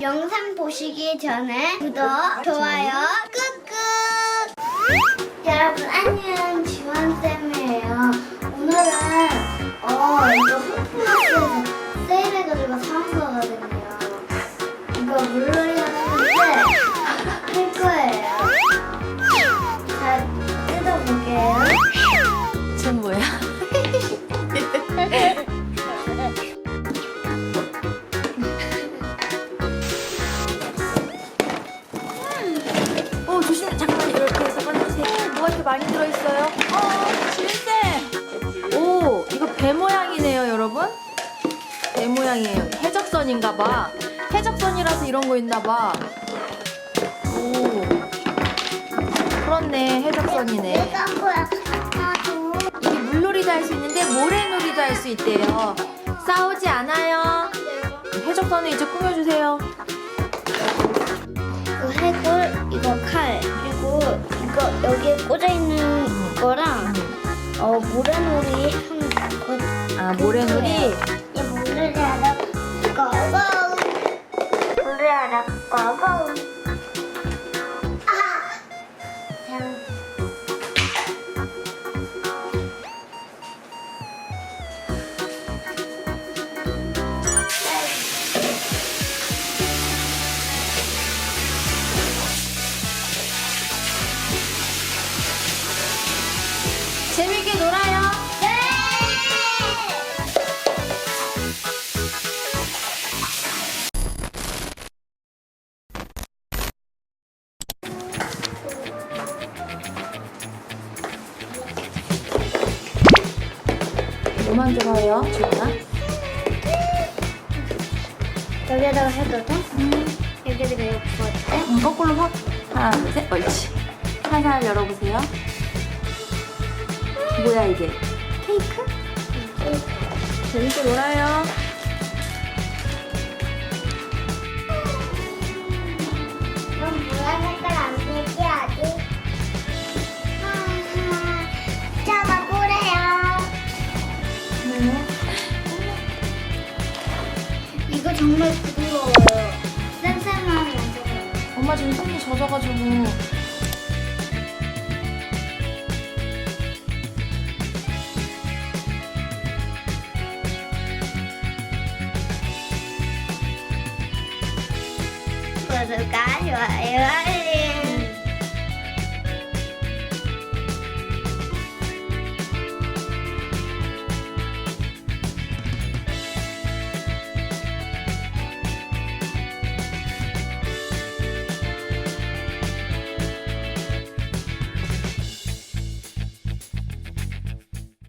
영상 보시기 전에 구독, 좋아요 꾹꾹. 여러분 안녕 있어요? 어 지은쌤 오 이거 배 모양이네요 여러분 배 모양이에요 해적선인가 봐 해적선이라서 이런 거 있나 봐 오 그렇네 해적선이네. 이게 물놀이도 할 수 있는데 모래놀이도 할 수 있대요. 싸우지 않아요. 해적선을 이제 꾸며주세요. 이거 해골, 이거 칼, 그리고 이거 여기에 꽂아 어 모래놀이 한. 아 모래놀이. 이 물을 하나 꺼고 물을 하나 꺼고 아 참. 재밌게 뭐 만 들어요, 지원아? 여기다가 해도 돼? 여기다가 이거 부어도 돼? 음, 거꾸로 확. 하나, 둘, 셋. 옳지. 살살 열어보세요. 뭐야 이게? 케이크? 재밌게 놀아요. 정말 부드러워요. 쌤쌤만 만져봐요. 엄마 지금 손이 젖어가지고. 구독과 좋아요